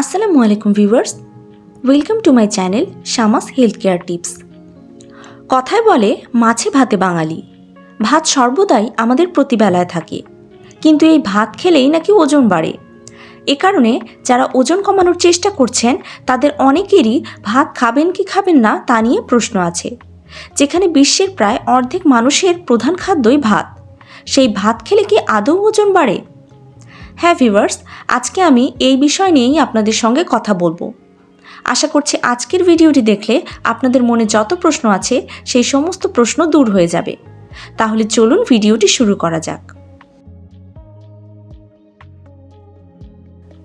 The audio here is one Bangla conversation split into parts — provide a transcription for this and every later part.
আসসালামু আলাইকুম viewers. Welcome to my channel Shamas health care tips কথায় বলে, মাছে ভাতে বাঙালি। ভাত সর্বদাই আমাদের প্রতিবেলায় থাকে। কিন্তু এই ভাত খেলেই নাকি ওজন বাড়ে। এ কারণে যারা ওজন কমানোর চেষ্টা করছেন, তাদের অনেকেরই ভাত খাবেন কি খাবেন না তা নিয়ে প্রশ্ন আছে। যেখানে বিশ্বের প্রায় অর্ধেক মানুষের প্রধান খাদ্যই ভাত। সেই ভাত খেলে কি আদৌ ওজন বাড়ে? হ্যাঁ ভিউয়ার্স, আজকে আমি এই বিষয় নিয়েই আপনাদের সঙ্গে কথা বলব। আশা করছি আজকের ভিডিওটি দেখলে আপনাদের মনে যত প্রশ্ন আছে, সেই সমস্ত প্রশ্ন দূর হয়ে যাবে। তাহলে চলুন ভিডিওটি শুরু করা যাক।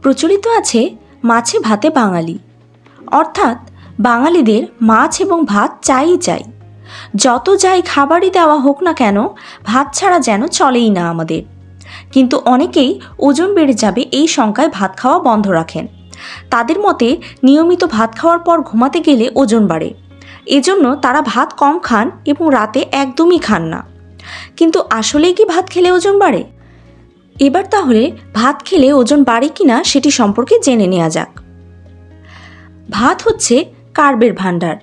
প্রচলিত আছে মাছে ভাতে বাঙালি। অর্থাৎ বাঙালিদের মাছ এবং ভাত চাই চাই। যত যাই খাবারই দেওয়া হোক না কেন, ভাত ছাড়া যেন চলেই না আমাদের। কিন্তু অনেকেই ওজন বেড়ে যাবে এই শঙ্কায় ভাত খাওয়া বন্ধ রাখেন। তাদের মতে নিয়মিত ভাত খাওয়ার পর ঘুমাতে গেলে ওজন বাড়ে। এজন্য তারা ভাত কম খান এবং রাতে একদমই খান না। কিন্তু আসলেই কি ভাত খেলে ওজন বাড়ে? এবার তাহলে ভাত খেলে ওজন বাড়ে কি না সেটি সম্পর্কে জেনে নেওয়া যাক। ভাত হচ্ছে কার্বের ভাণ্ডার।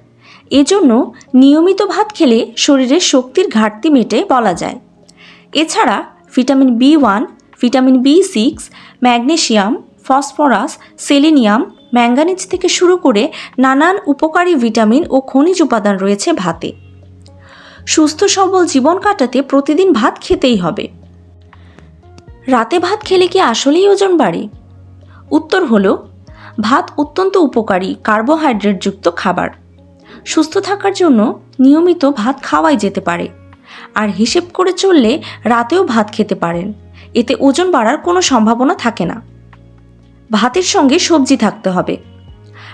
এজন্য নিয়মিত ভাত খেলে শরীরের শক্তির ঘাটতি মেটে বলা যায়। এছাড়া vitamin B one, vitamin B six, magnesium, phosphorus, selenium, manganese থেকে শুরু করে নানান উপকারী ভিটামিন ও খনিজ উপাদান রয়েছে ভাতে। সুস্থ সবল জীবন কাটাতে প্রতিদিন ভাত খেতেই হবে। রাতে ভাত খেলে কি আসলেই ওজন বাড়ে? উত্তর হলো, ভাত অত্যন্ত উপকারী কার্বোহাইড্রেটযুক্ত খাবার। সুস্থ থাকার জন্য নিয়মিত ভাত খাওয়াই যেতে পারে। আর হিসেব করে চললে রাতেও ভাত খেতে পারেন। এতে ওজন বাড়ার কোনো সম্ভাবনা থাকে না। ভাতের সঙ্গে সবজি থাকতে হবে।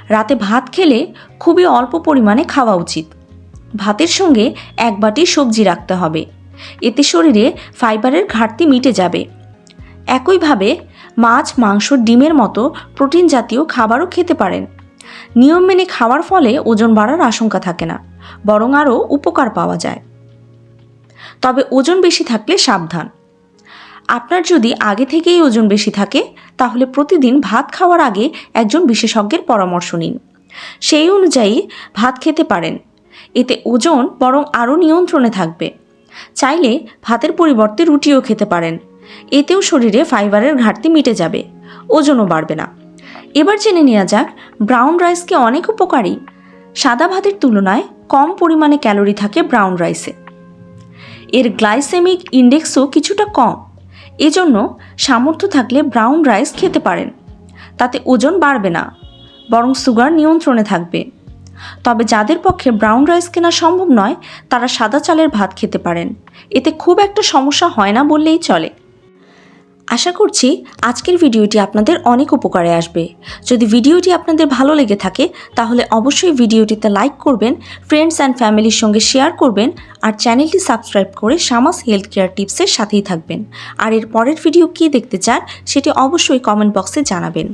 রাতে ভাত খেলে খুবই অল্প পরিমাণে খাওয়া উচিত। ভাতের সঙ্গে এক বাটি সবজি রাখতে হবে। এতে শরীরে ফাইবারের ঘাটতি মিটে যাবে। একইভাবে মাছ, মাংস, ডিমের মতো প্রোটিন জাতীয় খাবারও খেতে পারেন। নিয়ম মেনে খাওয়ার ফলে ওজন বাড়ার আশঙ্কা থাকে না, বরং আরও উপকার পাওয়া যায়। তবে ওজন বেশি থাকলে সাবধান। আপনার যদি আগে থেকেই ওজন বেশি থাকে, তাহলে প্রতিদিন ভাত খাওয়ার আগে একজন বিশেষজ্ঞের পরামর্শ নিন। সেই অনুযায়ী ভাত খেতে পারেন। এতে ওজন বরং আরও নিয়ন্ত্রণে থাকবে। চাইলে ভাতের পরিবর্তে রুটিও খেতে পারেন। এতেও শরীরে ফাইবারের ঘাটতি মিটে যাবে, ওজনও বাড়বে না। এবার জেনে নেওয়া যাক, ব্রাউন রাইস কি অনেক উপকারী। সাদা ভাতের তুলনায় কম পরিমাণে ক্যালোরি থাকে ব্রাউন রাইসে। এর গ্লাইসেমিক ইন্ডেক্সও কিছুটা কম। এজন্য সামর্থ্য থাকলে ব্রাউন রাইস খেতে পারেন। তাতে ওজন বাড়বে না, বরং সুগার নিয়ন্ত্রণে থাকবে। তবে যাদের পক্ষে ব্রাউন রাইস কেনা সম্ভব নয়, তারা সাদা চালের ভাত খেতে পারেন। এতে খুব একটা সমস্যা হয় না বললেই চলে। আশা করছি আজকের ভিডিওটি আপনাদের অনেক উপকারে আসবে। যদি ভিডিওটি আপনাদের ভালো লেগে থাকে, তাহলে অবশ্যই ভিডিওটিতে লাইক করবেন ফ্রেন্ডস অ্যান্ড ফ্যামিলির সঙ্গে শেয়ার করবেন, আর চ্যানেলটি সাবস্ক্রাইব করে সামাস হেলথ কেয়ার টিপসের সাথেই থাকবেন। আর এর পরের ভিডিও কী দেখতে চান, সেটি অবশ্যই কমেন্ট বক্সে জানাবেন।